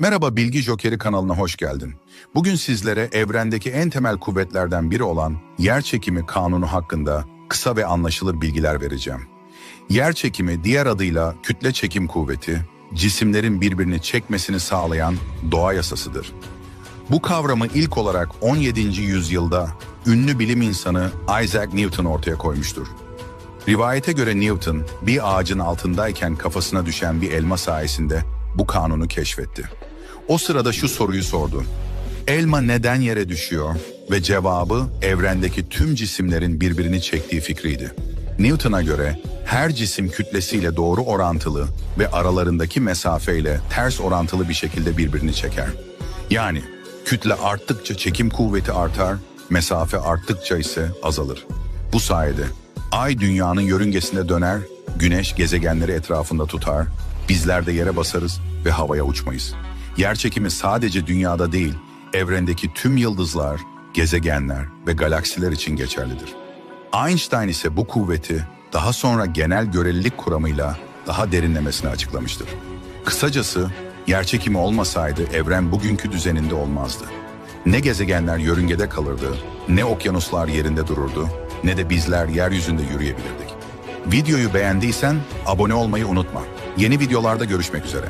Merhaba Bilgi Jokeri kanalına hoş geldin. Bugün sizlere evrendeki en temel kuvvetlerden biri olan yer çekimi kanunu hakkında kısa ve anlaşılır bilgiler vereceğim. Yer çekimi diğer adıyla kütle çekim kuvveti, cisimlerin birbirini çekmesini sağlayan doğa yasasıdır. Bu kavramı ilk olarak 17. yüzyılda ünlü bilim insanı Isaac Newton ortaya koymuştur. Rivayete göre Newton bir ağacın altındayken kafasına düşen bir elma sayesinde bu kanunu keşfetti. O sırada şu soruyu sordu. Elma neden yere düşüyor? Ve cevabı evrendeki tüm cisimlerin birbirini çektiği fikriydi. Newton'a göre her cisim kütlesiyle doğru orantılı ve aralarındaki mesafeyle ters orantılı bir şekilde birbirini çeker. Yani kütle arttıkça çekim kuvveti artar, mesafe arttıkça ise azalır. Bu sayede Ay dünyanın yörüngesinde döner, güneş gezegenleri etrafında tutar, bizler de yere basarız ve havaya uçmayız. Yerçekimi sadece dünyada değil, evrendeki tüm yıldızlar, gezegenler ve galaksiler için geçerlidir. Einstein ise bu kuvveti daha sonra genel görelilik kuramıyla daha derinlemesine açıklamıştır. Kısacası yerçekimi olmasaydı evren bugünkü düzeninde olmazdı. Ne gezegenler yörüngede kalırdı, ne okyanuslar yerinde dururdu, ne de bizler yeryüzünde yürüyebilirdik. Videoyu beğendiysen abone olmayı unutma. Yeni videolarda görüşmek üzere.